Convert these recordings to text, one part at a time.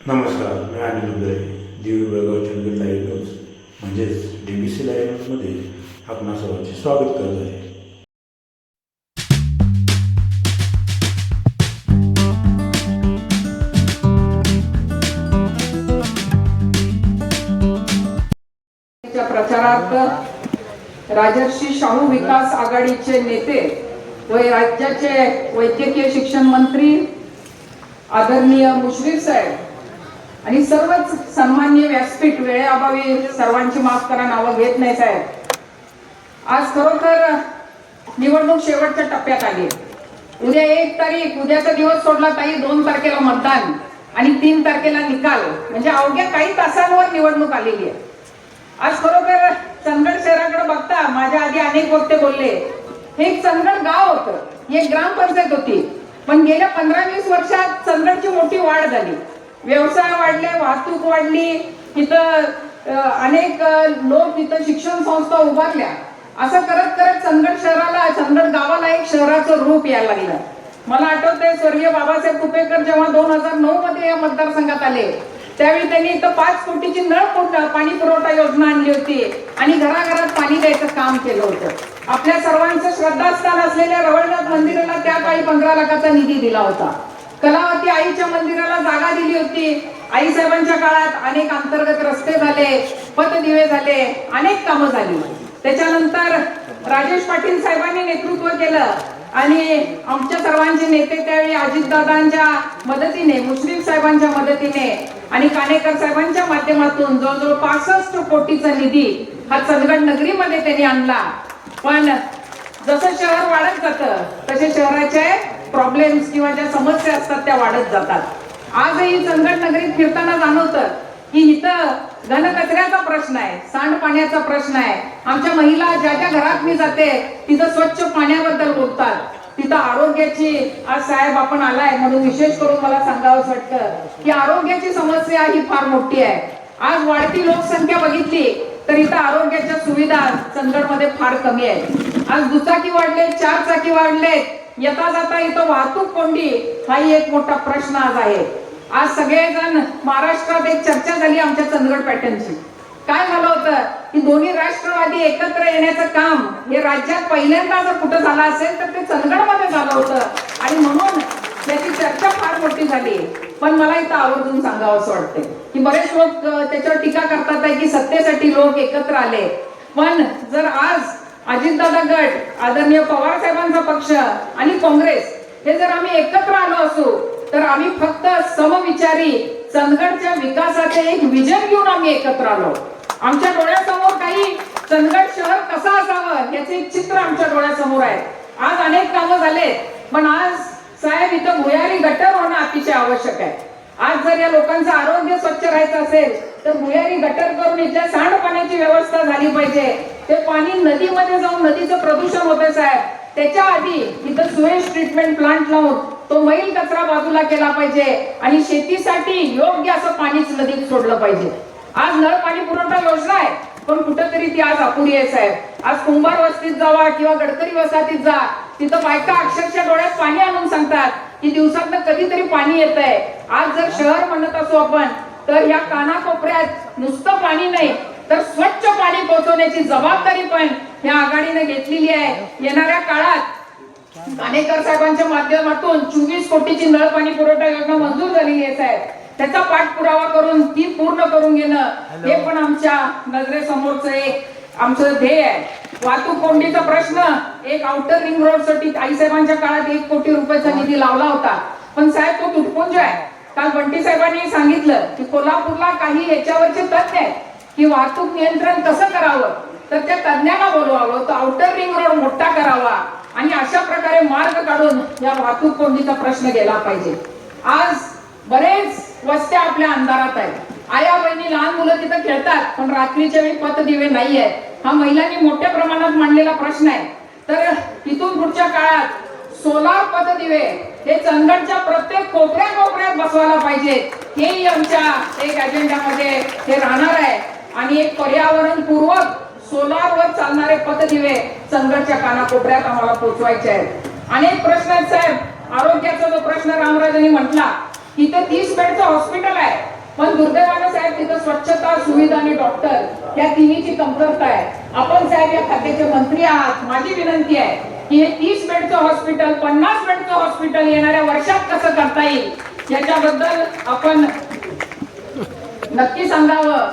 नमस्कार मी Anil Uday Divi Belgaum Chandgad live news म्हणजेच डी बी सी लाईव्ह न्यूजमध्ये आपणा सर्वांचे स्वागत करत आहे. प्रचारार्थ राजर्षी शाहू विकास आघाडीचे नेते व राज्याचे वैद्यकीय शिक्षण मंत्री आदरणीय मुश्रीफ साहेब आणि सर्वच सन्मान्य व्यासपीठ वेळेअभावी सर्वांची माफ करा नावं घेत नाही साहेब आज खरोखर निवडणूक शेवटच्या टप्प्यात आली. उद्या एक तारीख उद्याचा दिवस सोडला ताई दोन तारखेला मतदान आणि तीन तारखेला निकाल. म्हणजे अवघ्या काही तासांवर निवडणूक आलेली आहे. आज खरोखर चंदगड शहराकडे बघता माझ्या आधी अनेक वक्ते बोलले हे एक चंदगड गाव होतं. ही एक ग्रामपंचायत होती. पण गेल्या पंधरा वीस वर्षात चंदगडची मोठी वाढ झाली. व्यवसाय वाढले वाहतूक वाढली तिथं अनेक लोक तिथं शिक्षण संस्था उभारल्या. असं करत करत चंदगड शहराला चंदगड गावाला एक शहराचं रूप यायला लागलं. मला आठवतंय स्वर्गीय बाबासाहेब कुपेकर जेव्हा दोन हजार नऊ मध्ये या मतदारसंघात आले त्यावेळी त्यांनी इथं पाच कोटीची नळ पुरवठा पाणी पुरवठा योजना आणली होती आणि घराघरात पाणी द्यायचं काम केलं होतं. आपल्या सर्वांचं श्रद्धास्थान असलेल्या रवळनाथ मंदिराला त्या काळी पंधरा लाखाचा निधी दिला होता. कलावती आईच्या मंदिराला जागा दिली होती. आई साहेबांच्या काळात अनेक अंतर्गत रस्ते झाले पतदिवे झाले अनेक कामं झाली. त्याच्यानंतर राजेश पाटील साहेबांनी नेतृत्व केलं. आणि आमच्या सर्वांचे नेते त्यावेळी अजितदादांच्या मदतीने मुश्रीफ साहेबांच्या मदतीने आणि कानेकर साहेबांच्या माध्यमातून जवळजवळ पासष्ट कोटीचा निधी हा चंदगड नगरीमध्ये त्यांनी आणला. पण जसं शहर वाढत जातं तसे शहराचे प्रॉब्लेम्स किंवा ज्या समस्या असतात त्या वाढत जातात. आजही चंदगड नगरीत फिरताना जाणवतं की इथं घनकचऱ्याचा प्रश्न आहे सांडपाण्याचा प्रश्न आहे. आमच्या महिला ज्या ज्या घरात मी जाते तिथं स्वच्छ पाण्याबद्दल बोलतात. तिथं आरोग्याची आज साहेब आपण आलाय म्हणून विशेष करून मला सांगावं वाटतं की आरोग्याची समस्या ही फार मोठी आहे. आज वाढती लोकसंख्या बघितली तर इथं आरोग्याच्या सुविधा चंदगडमध्ये फार कमी आहेत. आज दुचाकी वाढले चार चाकी वाढलेत. येता जाता इथं वाहतूक कोंडी हाही एक मोठा प्रश्न आज आहे. आज सगळेजण महाराष्ट्रात एक चर्चा झाली आमच्या चंदगड पॅटर्नची. काय झालं होतं? की दोन्ही राष्ट्रवादी एकत्र येण्याचं काम हे राज्यात पहिल्यांदा जर कुठं झालं असेल तर ते चंदगडमध्ये झालं होतं. आणि म्हणून त्याची चर्चा फार मोठी झाली. पण मला इथं आवर्जून सांगावं असं वाटतंय. की बरेच लोक त्याच्यावर टीका करतात आहे की सत्तेसाठी लोक एकत्र आले. पण जर आज अजितदादा गट आदरणीय पवार साहेबांचा पक्ष आणि काँग्रेस हे जर आम्ही एकत्र आलो असू तर आम्ही फक्त समविचारी चंदगडच्या विकासाचे एक विजन घेऊन आम्ही एकत्र आलो. आमच्या डोळ्यासमोर काही चंदगड शहर कसं असावं याचे एक चित्र आमच्या डोळ्यासमोर आहे. आज अनेक कामं झाले पण आज साहेब इथं भुयारी गटर होणं अतिशय आवश्यक आहे. आज जर या लोकांचं आरोग्य स्वच्छ राहायचं असेल तर भुयारी गटर करून इथल्या सांडपाण्याची व्यवस्था झाली पाहिजे. ते पाणी नदीमध्ये जाऊन नदीचं प्रदूषण होते साहेब. त्याच्या आधी इथं सुएज ट्रीटमेंट प्लांट लावून तो मैल कचरा बाजूला केला पाहिजे आणि शेतीसाठी योग्य असं पाणीच नदीत सोडलं पाहिजे. आज नळ पाणी पुरवठा योजना आहे पण कुठंतरी ती आज अपुरी आहे साहेब. आज कुंभार वस्तीत जावा किंवा गडकरी वसाहतीत जा तिथं बायका अक्षरशः डोळ्यात पाणी आणून सांगतात की दिवसातनं कधीतरी पाणी येत आहे आज जर शहर म्हणत असू आपण तर या कानाकोपऱ्यात नुसतं पाणी नाही तर स्वच्छ पाणी पोहोचवण्याची जबाबदारी पण या आघाडीने घेतलेली आहे. येणाऱ्या काळात कानेकर साहेबांच्या माध्यमातून चोवीस कोटीची नळ पाणी पुरवठा योजना मंजूर झालेली आहे साहेब. त्याचा पाठपुरावा करून ती पूर्ण करून घेणं हे पण आमच्या नजरेसमोरचं एक आमचं ध्येय आहे. वाहतूक कोंडीचा प्रश्न एक आउटर रिंग रोडसाठी आईसाहेबांच्या काळात एक कोटी रुपयाचा निधी लावला होता. पण साहेब तो तुटपुंज आहे. काल बंटी साहेबांनी सांगितलं की कोल्हापूरला काही याच्यावरचे तज्ञ आहेत की वाहतूक नियंत्रण कसं करावं तर त्या तज्ञांना बोलवावं तो आउटर रिंग रोड मोठा करावा आणि अशा प्रकारे मार्ग काढून या वाहतूक कोंडीचा प्रश्न गेला पाहिजे. आज बरेच वस्त्या आपल्या अंधारात आहेत. आया बहिणी लहान मुलं तिथं खेळतात पण रात्रीच्या वेळी पतदिवे नाही आहेत हा महिलांनी मोठ्या प्रमाणात मांडलेला प्रश्न आहे. तर इथून पुढच्या काळात सोलार पथदिवे हे चंदगडच्या प्रत्येक कोपऱ्या कोपऱ्यात बसवायला पाहिजे. हेही आमच्या एक अजेंडामध्ये हे राहणार आहे. आणि एक पर्यावरण पूर्वक सोलारवर चालणारे पथदिवे चंदगडच्या कानाकोपऱ्यात आम्हाला पोहोचवायचे आहेत. अनेक प्रश्न आहेत साहेब आरोग्याचा जो प्रश्न रामराजांनी म्हटला इथे तीस बेडचं हॉस्पिटल आहे. पण दुर्दैवानं साहेब तिथं स्वच्छता सुविधा आणि डॉक्टर या तिन्हीची कमतरता आहे. आपण साहेब या खात्याचे मंत्री आहात. माझी विनंती आहे की हे तीस बेडचं हॉस्पिटल पन्नास बेडचं हॉस्पिटल येणाऱ्या वर्षात कसं करता येईल? याच्याबद्दल आपण नक्की सांगावं.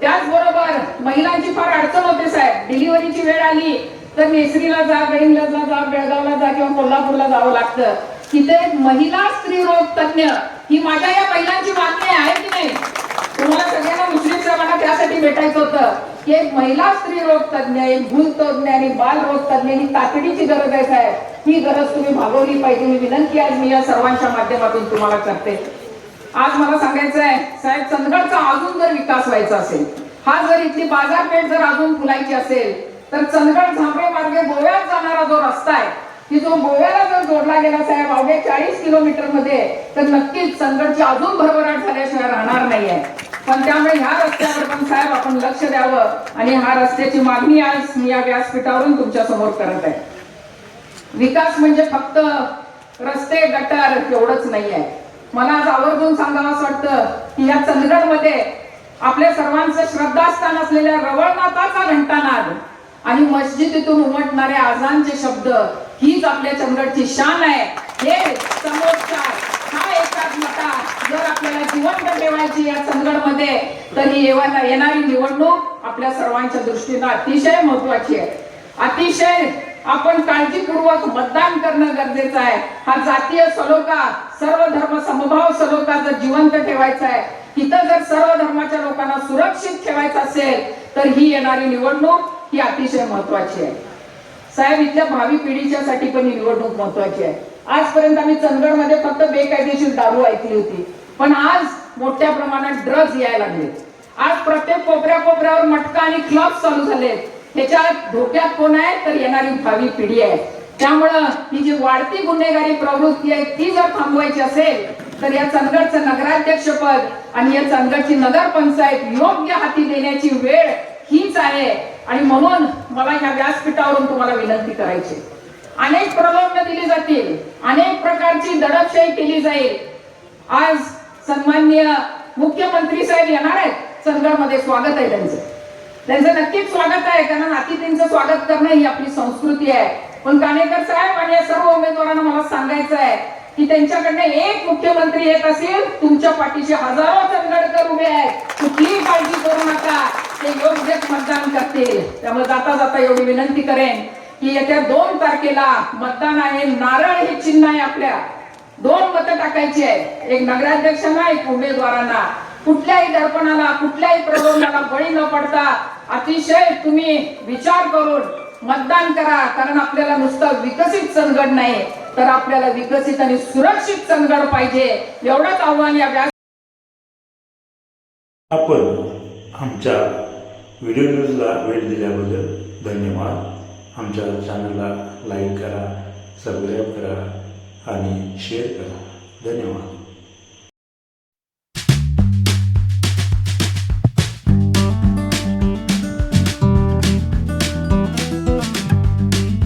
त्याचबरोबर महिलांची फार अडचण होते साहेब. डिलिव्हरीची वेळ आली तर नेसरीला जा गडिंग्लजला जा बेळगावला जा किंवा कोल्हापूरला जावं लागतं. तिथे महिला स्त्री रोग तज्ञ ही माझ्या या महिलांची मागणी आहे की नाही? तुम्हाला सगळ्यांना मुश्रीफ साहेबांना त्यासाठी भेटायचं होतं. एक महिला स्त्री रोग तज्ञ एक भूल तज्ञ आणि बाल रोग तज्ञ ही तातडीची गरज आहे साहेब. ही गरज तुम्ही भागवली पाहिजे. मी विनंती आज मी या सर्वांच्या माध्यमातून तुम्हाला करते. आज मला सांगायचं आहे साहेब चंदगडचा अजून जर विकास व्हायचा असेल हा जर इथली बाजारपेठ जर अजून फुलायची असेल तर चंदगड झांबे मार्गे गोव्यात जाणारा जो रस्ता आहे की जो गोव्याला जर जोडला गेला साहेब अवघ्या चाळीस किलोमीटरमध्ये तर नक्कीच चंदगडची अजून भरभराट झाल्याशिवाय राहणार नाहीये. पण त्यामुळे ह्या रस्त्यावर पण साहेब आपण लक्ष द्यावं आणि ह्या रस्त्याची मागणी आज मी या व्यासपीठावरून तुमच्यासमोर करत आहे. विकास म्हणजे फक्त रस्ते गटार एवढंच नाही आहे मला आज आवर्जून सांगावं असं वाटतं की या चंदगडमध्ये आपल्या सर्वांचं श्रद्धास्थान असलेल्या रवळनाथाचा घंटानाद आणि मस्जिदीतून उमटणारे आजानचे शब्द हीच आपल्या चंदगडची शान आहे. हे समोरचा हा एकात्मता जर आपल्याला जिवंत ठेवायची या चंदगडमध्ये तर ही येवायला येणारी निवडणूक आपल्या सर्वांच्या दृष्टीनं अतिशय महत्वाची आहे. अतिशय आपण काळजीपूर्वक मतदान करणं गरजेचं आहे. हा जातीय सलोखा सर्व धर्म समभाव सलोखा जर जिवंत ठेवायचा आहे इथं जर सर्व धर्माच्या लोकांना सुरक्षित ठेवायचं असेल तर ही येणारी निवडणूक ही अतिशय महत्वाची आहे. साहेब इथल्या भावी पिढीच्या साठी पण ही निवडणूक महत्वाची आहे. आजपर्यंत आम्ही चंदगडमध्ये फक्त बेकायदेशीर दारू ऐकली होती. पण आज मोठ्या प्रमाणात ड्रग्ज यायला लागले. आज प्रत्येक कोपऱ्या कोपऱ्यावर मटका आणि क्लब चालू झाले त्याच्यात धोक्यात कोण आहे? तर येणारी भावी पिढी आहे. त्यामुळं ही जी वाढती गुन्हेगारी प्रवृत्ती आहे ती जर थांबवायची असेल तर या चंदगडचं नगराध्यक्षपद आणि या चंदगडची नगरपंचायत योग्य हाती देण्याची वेळ हीच आहे. आणि म्हणून मला ह्या व्यासपीठावरून तुम्हाला विनंती करायची अनेक प्रलोभन दिली जातील. अनेक प्रकारची दडपशाही केली जाईल. आज सन्माननीय मुख्यमंत्री साहेब येणार आहेत. चंदगडमध्ये स्वागत आहे त्यांचं. त्यांचं नक्कीच स्वागत आहे. कारण अतिथींचं स्वागत करणं ही आपली संस्कृती आहे. पण कानेकर साहेब आणि या सर्व उमेदवारांना मला सांगायचं आहे की त्यांच्याकडनं एक मुख्यमंत्री येत असेल तुमच्या पाठीशी हजारो चंदगडकर उभे आहेत. कुठलीही काळजी करू नका. ते योग्यच मतदान करतील. त्यामुळे जाता जाता एवढी विनंती करेन की येत्या दोन तारखेला मतदान आहे. नारळ हे चिन्ह आहे आपल्या. दोन मतं टाकायची आहे एक नगराध्यक्षांना एक उमेदवारांना. कुठल्याही दर्पणाला कुठल्याही प्रलोभनाला बळी न पडता अतिशय तुम्ही विचार करून मतदान करा. कारण आपल्याला नुसतं विकसित चंदगड नाही. तर आपल्याला विकसित आणि सुरक्षित चंदगड पाहिजे. एवढंच आव्हान या व्यास आपण आमच्या व्हिडिओ न्यूजला वेळ दिल्याबद्दल धन्यवाद. आमच्या चॅनलला लाईक करा सबस्क्राईब करा आणि शेअर करा. धन्यवाद.